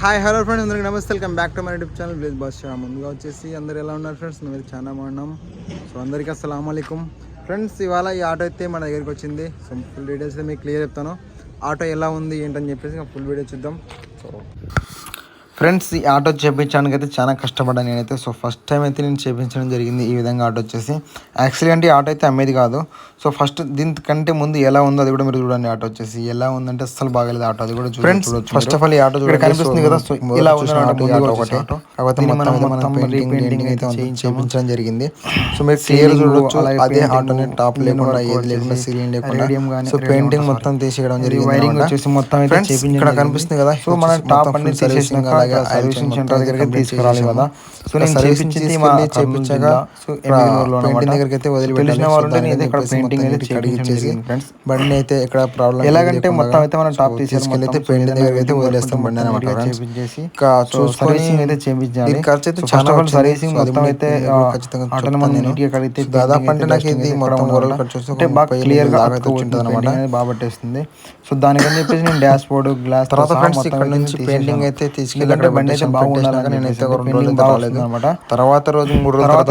Hi hello friends అందరికి నమస్తే. Welcome back to my YouTube channel village boss ముందుగా వచ్చేసి అందరు ఎలా ఉన్నారు ఫ్రెండ్స్ మీరు చాలా బాగున్నాం. సో అందరికీ అస్సలం ఫ్రెండ్స్ ఇవాళ ఈ ఆటో అయితే మన దగ్గరికి వచ్చింది. సో ఫుల్ డీటెయిల్స్ అయితే మీకు క్లియర్ చెప్తాను. ఆటో ఎలా ఉంది ఏంటని చెప్పేసి ఫుల్ వీడియో చూద్దాం. సో ఫ్రెండ్స్ ఈ ఆటో చేయించడానికి అయితే చాలా కష్టపడ్డాను నేనైతే. సో ఫస్ట్ టైం అయితే నేను చేయించడం జరిగింది ఈ విధంగా ఆటో వచ్చేసి. అంటే ఈ ఆటో అయితే అమ్మేది కాదు. సో ఫస్ట్ దీనికంటే ముందు ఎలా ఉందో అది కూడా మీరు చూడండి. ఆటో వచ్చేసి ఎలా ఉందంటే అస్సలు బాగలేదు ఆటో. అది కూడా ఫ్రెండ్స్ ఫస్ట్ ఆఫ్ ఆల్ ఈ ఆటో చూడండి. కనిపిస్తుంది కదా సో ఇలా ఒకటి కాకపోతే రీపెయింటింగ్ అయితే చేయించడం జరిగింది. సో మీరు క్లియర్ చూడొచ్చు అదే ఆటోని టాప్ లేకుండా ఏది లేకుండా సీలింగ్ లేకుండా సో పెయింటింగ్ మొత్తం తీసేయడం జరిగింది వైరింగ్ వచ్చేసి మొత్తం అయితే ఇక్కడ కనిపిస్తుంది కదా సో మన టాప్ అన్ని తీసేసిన అలాగే సర్వీసింగ్ సెంటర్ దగ్గరికి తీసుకురావాలి కదా. సో నేను చేపించింది మా చేపించాక పెయింటింగ్ దగ్గరికి అయితే వాళ్ళు నేను ఇక్కడ పెయింటింగ్ అయితే ఫ్రెండ్స్ బండి అయితే ఇక్కడ ప్రాబ్లం ఎలాగంటే మొత్తం అయితే మనం టాప్ తీసుకెళ్ళి అయితే పెయింటింగ్ దగ్గరికి అయితే వదిలేస్తాం బండి అనమాట చేపించేసి చూసుకొని అయితే చేపించాలి. దీని ఖర్చు అయితే చాలా సర్వీసింగ్ మొత్తం అయితే ఖచ్చితంగా నీట్గా కడిగితే దాదాపు అంటే నాకు ఇది మొత్తం ఓవరాల్ ఖర్చు వస్తే బాగా క్లియర్గా ఉంటుంది అనమాట బాగా పట్టేస్తుంది సో దానికని చెప్పేసి నేను డాష్ బోర్డ్ గ్లాస్ తర్వాత ఫ్రెండ్స్ ఇక్కడ నుంచి పెయింటింగ్ అయితే తీసుకెళ్ళి అక్కడ బండి అయితే బాగుండాలి నేను అయితే ఒక రెండు రోజులు రాలేదు అనమాట తర్వాత రోజు మూడు రోజుల తర్వాత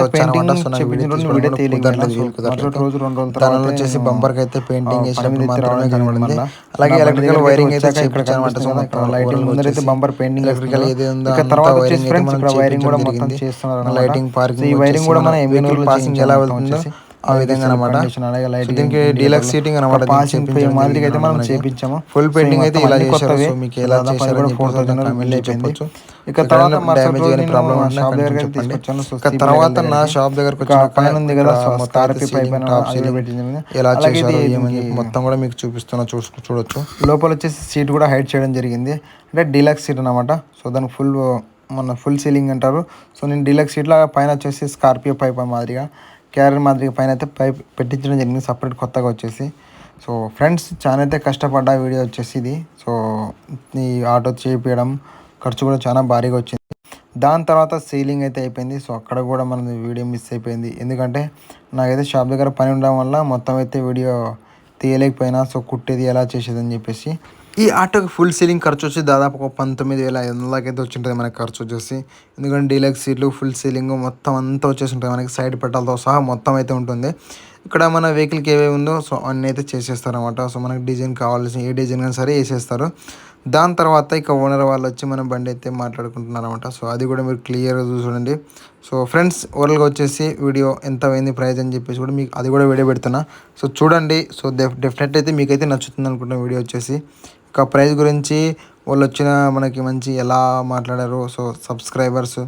రోజు రెండు రోజుల తర్వాత వచ్చేసి బంపర్ అయితే పెయింటింగ్ మాత్రమే కనబడింది. అలాగే ఎలక్ట్రికల్ వైరింగ్ అయితే మొత్తం లైటింగ్ ముందరైతే బంపర్ పెయింటింగ్ ఎలక్ట్రికల్ ఏది ఉందో తర్వాత ఇక్కడ వైరింగ్ కూడా మొత్తం చేస్తున్నారు లైటింగ్ పార్కింగ్ ఈ వైరింగ్ కూడా మన పాసింగ్ ఎలా వెళ్తుందో ఆ విధంగా అనమాట దీనికి డీలక్స్ సీటింగ్ అనమాట పాసింగ్ మాదిరిగా అయితే మనం చేపించాము. ఫుల్ పెయింటింగ్ అయితే ఇలా చేశారు. సో మీకు ఎలా చేశారో చెప్పొచ్చు. ఇక తర్వాత డ్యామేజ్ కానీ ప్రాబ్లం షాప్ దగ్గర తీసుకొచ్చాను. ఇక తర్వాత నా షాప్ దగ్గరకు వచ్చి పైన ఉంది కదా. సీలింగ్ ఎలా చేశారు ఏమని మొత్తం కూడా మీకు చూపిస్తున్నా చూసు చూడొచ్చు. లోపల వచ్చేసి సీట్ కూడా హైట్ చేయడం జరిగింది. అంటే డీలక్స్ సీట్ అనమాట సో దానికి ఫుల్ మన ఫుల్ సీలింగ్ అంటారు. సో నేను డీలక్స్ సీట్లో పైన వచ్చేసి స్కార్పియో పైప్ మాదిరిగా. క్యారియర్ మాదిరిగా పైన అయితే పైప్ పెట్టించడం జరిగింది. సపరేట్ కొత్తగా వచ్చేసి. సో ఫ్రెండ్స్ చాలా అయితే కష్టపడ్డా వీడియో వచ్చేసి ఇది. సో ఈ ఆటో చేపించడం ఖర్చు కూడా చాలా భారీగా వచ్చింది. దాని తర్వాత సీలింగ్ అయితే అయిపోయింది. సో అక్కడ కూడా మనం వీడియో మిస్ అయిపోయింది. ఎందుకంటే నాకైతే షాప్ దగ్గర పని ఉండడం వల్ల మొత్తం అయితే వీడియో తీయలేకపోయినా సో కుట్టేది ఎలా చేసేది అని చెప్పేసి ఈ ఆటోకి ఫుల్ సీలింగ్ ఖర్చు వచ్చి దాదాపు ఒక పంతొమ్మిది వేల ఐదు వందలకైతే అయితే వచ్చింటుంది మనకి ఖర్చు వచ్చేసి. ఎందుకంటే డీలక్స్ సీట్లు ఫుల్ సీలింగ్ మొత్తం అంతా వచ్చేసి ఉంటుంది మనకి సైడ్ పెట్టాలతో సహా మొత్తం అయితే ఉంటుంది. ఇక్కడ మన వెహికల్కి ఏవేవి ఉందో సో అన్నీ అయితే చేసేస్తారు అనమాట సో మనకి డిజైన్ కావాల్సిన ఏ డిజైన్ కానీ సరే వేసేస్తారు. దాని తర్వాత ఇక ఓనర్ వాళ్ళు వచ్చి మన బండి అయితే మాట్లాడుకుంటున్నారు అనమాట సో అది కూడా మీరు క్లియర్గా చూసుకోండి సో ఫ్రెండ్స్ ఓవరాల్గా వచ్చేసి వీడియో ఎంత అయింది ప్రైజ్ అని చెప్పేసి కూడా మీకు అది కూడా వీడియో పెడుతున్నా. సో చూడండి. సో డెఫినెట్ అయితే మీకైతే నచ్చుతుంది అనుకుంటున్న వీడియో వచ్చేసి. ఇంకా ప్రైస్ గురించి వాళ్ళు వచ్చిన మనకి మంచి ఎలా మాట్లాడారు సో సబ్స్క్రైబర్స్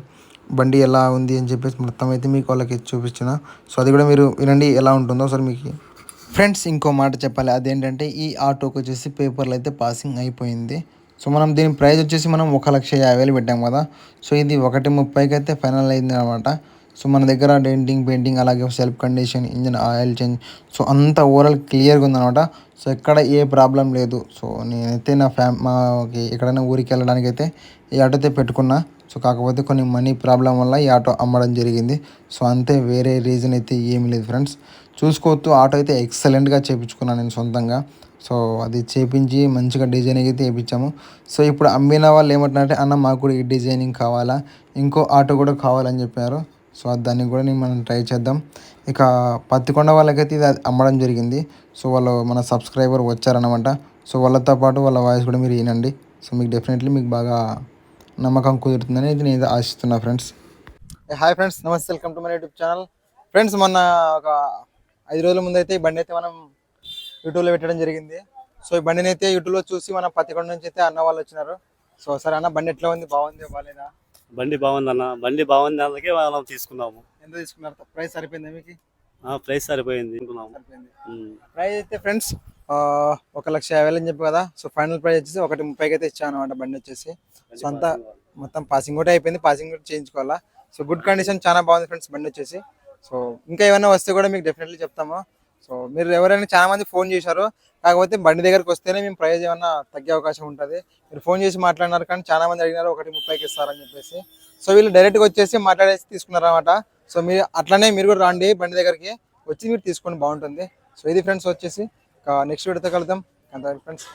బండి ఎలా ఉంది అని చెప్పేసి మొత్తం అయితే మీకు వాళ్ళకి చూపించిన. సో అది కూడా మీరు వినండి ఎలా ఉంటుందో సార్ మీకు. ఫ్రెండ్స్ ఇంకో మాట చెప్పాలి. అదేంటంటే ఈ ఆటోకి వచ్చేసి పేపర్లు అయితే పాసింగ్ అయిపోయింది. సో మనం దీని ప్రైస్ వచ్చేసి మనం ఒక లక్ష యాభై వేలు పెట్టాం కదా. సో ఇది ఒకటి ముప్పైకి అయితే ఫైనల్ అయింది అనమాట సో మన దగ్గర డెంటింగ్ పెయింటింగ్ అలాగే self condition engine oil change so అంత ఓవరాల్ క్లియర్గా ఉందన్నమాట. సో ఎక్కడ ఏ ప్రాబ్లం లేదు. సో నేనైతే నా ఫ్యామ్ మాకి ఎక్కడైనా ఊరికి వెళ్ళడానికి అయితే ఈ ఆటో అయితే పెట్టుకున్నా. సో కాకపోతే కొన్ని మనీ ప్రాబ్లం వల్ల ఈ ఆటో అమ్మడం జరిగింది. సో అంతే వేరే రీజన్ అయితే ఏమి లేదు ఫ్రెండ్స్. చూసుకోవద్దు ఆటో అయితే ఎక్సలెంట్గా చేయించుకున్నాను నేను సొంతంగా. సో అది చేపించి మంచిగా డిజైనింగ్ అయితే వేయించాము సో ఇప్పుడు అమ్మిన వాళ్ళు ఏమంటున్నారంటే అన్న మాకు కూడా ఈ డిజైనింగ్ కావాలా? ఇంకో ఆటో కూడా కావాలని చెప్పారు. సో దాన్ని కూడా నేను మనం ట్రై చేద్దాం. ఇక పత్తికొండ వాళ్ళకైతే ఇది అమ్మడం జరిగింది. సో వాళ్ళు మన సబ్స్క్రైబర్ వచ్చారనమాట సో వాళ్ళతో పాటు వాళ్ళ వాయిస్ కూడా మీరు వినండి. సో మీకు డెఫినెట్లీ మీకు బాగా నమ్మకం కుదురుతుందని ఇది నేను ఆశిస్తున్నా ఫ్రెండ్స్. హాయ్ ఫ్రెండ్స్ నమస్తే welcome to my YouTube channel friends మొన్న ఒక ఐదు రోజుల ముందు అయితే ఈ బండి అయితే మనం యూట్యూబ్లో పెట్టడం జరిగింది. సో ఈ బండిని అయితే యూట్యూబ్లో చూసి మన పత్తికొండ నుంచి అయితే అన్న వాళ్ళు వచ్చినారు. సో సరే అన్న బండి ఎట్లా ఉంది? బాగుంది? బాగాలేదా? బండి బాగుంది అన్న బండి బాగుంది అందుకే మనం తీసుకున్నాము. ఎంత తీసుకున్నారు? ప్రైస్ సరిపోయింది మీకు? ప్రైస్ సరిపోయింది. ప్రైస్ అయితే ఫ్రెండ్స్ ఒక లక్ష యాభై అని చెప్పి కదా. సో ఫైనల్ ప్రైస్ వచ్చేసి ఒకటి ముప్పైకి అయితే ఇచ్చాను అనమాట బండి వచ్చేసి. సో అంతా మొత్తం పాసింగ్ కూడా అయిపోయింది. పాసింగ్ కూడా చేయించుకోవాలా. సో గుడ్ కండిషన్ చాలా బాగుంది ఫ్రెండ్స్ బండి వచ్చేసి. సో ఇంకా ఏమైనా వస్తే కూడా మీకు డెఫినెట్లీ చెప్తాము. సో మీరు ఎవరైనా చాలా మంది ఫోన్ చేశారు కాకపోతే బండి దగ్గరకు వస్తేనే మేము ప్రైజ్ ఏమన్నా తగ్గే అవకాశం ఉంటుంది. మీరు ఫోన్ చేసి మాట్లాడినారు కానీ చాలా మంది అడిగినారు ఒకటి ముప్పైకి ఇస్తారని చెప్పేసి. సో వీళ్ళు డైరెక్ట్గా వచ్చేసి మాట్లాడేసి తీసుకున్నారు అనమాట సో మీరు అట్లనే మీరు కూడా రండి బండి దగ్గరికి వచ్చి మీరు తీసుకోండి బాగుంటుంది. సో ఇది ఫ్రెండ్స్ వచ్చేసి నెక్స్ట్ వీడియోతో కలుద్దాం. అంత ఫ్రెండ్స్